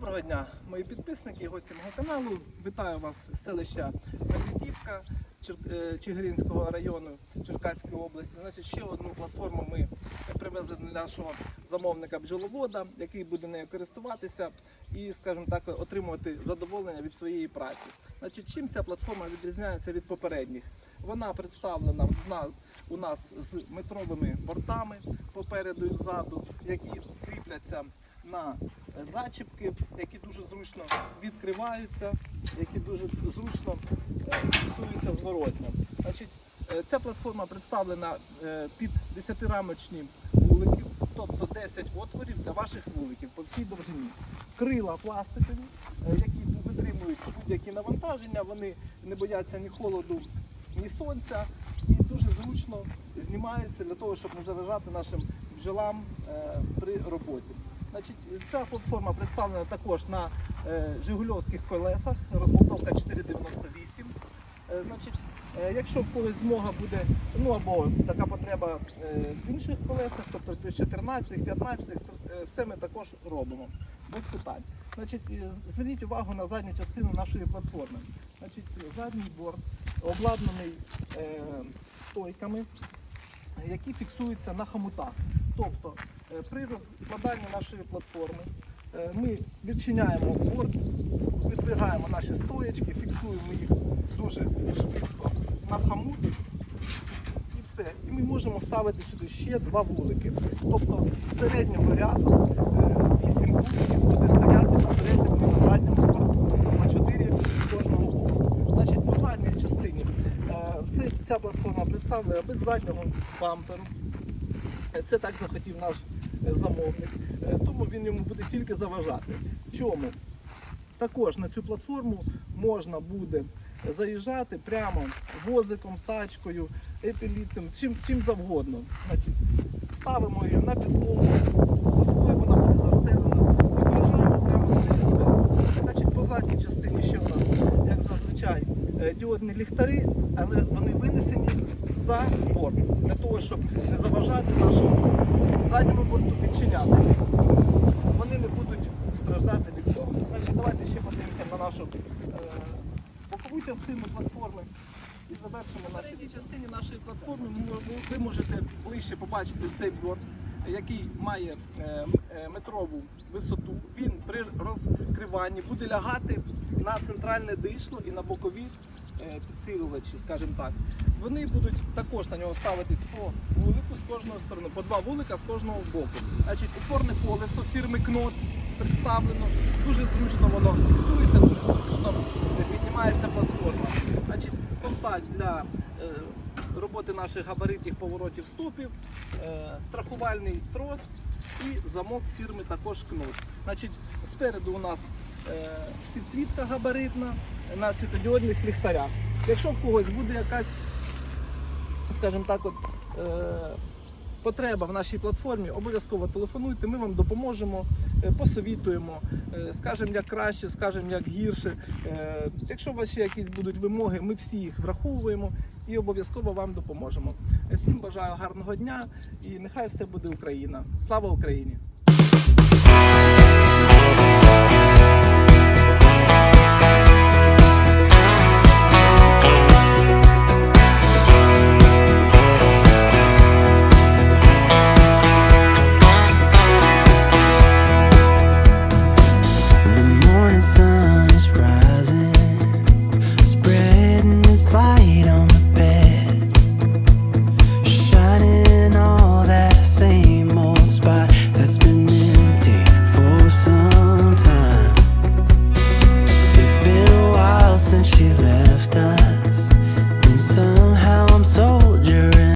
Доброго дня, мої підписники і гості мого каналу. Вітаю вас з селища Медведівка е, Чигиринського району Черкаської області. Значить, ще одну платформу ми привезли для нашого замовника бджоловода, який буде нею користуватися і, скажімо так, отримувати задоволення від своєї праці. Значить, чим ця платформа відрізняється від попередніх? Вона представлена у нас з метровими бортами попереду і ззаду, які кріпляться на е, зачіпки, які дуже зручно відкриваються, які дуже зручно е, фіксуються зворотно. Значить, е, ця платформа представлена під 10-рамочні вулики, тобто 10 отворів для ваших вуликів по всій довжині. Крила пластикові, які витримують будь-які навантаження, вони не бояться ні холоду, ні сонця і дуже зручно знімаються для того, щоб не заважати нашим бджолам при роботі. Значить, ця платформа представлена також на е, жигульовських колесах, розболтовка 498. Е, значить, е, якщо в когось змога буде, ну або така потреба в інших колесах, тобто 14, 15, це е, все ми також робимо без питань. Значить, зверніть увагу на задню частину нашої платформи. Значить, задній борт обладнаний стойками, які фіксуються на хомутах. Тобто при розкладанні нашої платформи е, ми відчиняємо борт, відвигаємо наші стоячки, фіксуємо їх дуже швидко на хомут і все. І ми можемо ставити сюди ще два вулики. Тобто з середнього ряду е, вісім вуликів буде стояти на передньому і на задньому борту. По чотири з кожного боку. Значить, по задній частині е, ця платформа представлена без заднього бамперу. Е, Це так захотів наш е, замовник, Е, тому він йому буде тільки заважати. Чому? Також на цю платформу можна буде заїжджати прямо возиком, тачкою, епілітом, чим, чим завгодно. Значить, ставимо її на підлогу, доскою вона буде застелена і виїжджаємо прямо з неї зверху. Значить, по задній частині ще у нас, як зазвичай, е, ліхтари, але вони винесені за борт, для того, щоб не заважати нашому задньому борту відчинятися. Вони не будуть страждати від цього. Значить, давайте ще подивимося на нашу е, бокову частину платформи. І завершимо на передній частині нашої платформи. ви- можете ближче побачити цей борт, який має е, е, метрову висоту. Він при розкриванні буде лягати на центральне дишло і на бокові підсилювачі, скажімо так. Вони будуть також на нього ставитись по вулику з кожної сторони, по два вулика з кожного боку. Значить, опорне колесо фірми Кнот представлено. Дуже зручно воно фіксується, дуже зручно піднімається платформа. Значить, контакт для е, роботи наших габаритних поворотів стопів, е, страхувальний трос і замок фірми також Кнот. Значить, спереду у нас е, підсвітка габаритна на світодіодних ліхтарях. Якщо в когось буде якась, скажімо так, от, е, потреба в нашій платформі, обов'язково телефонуйте, ми вам допоможемо, е, посовітуємо, е, скажемо як краще, скажемо як гірше. Е, Якщо у вас ще якісь будуть вимоги, ми всі їх враховуємо і обов'язково вам допоможемо. Всім бажаю гарного дня і нехай все буде Україна. Слава Україні!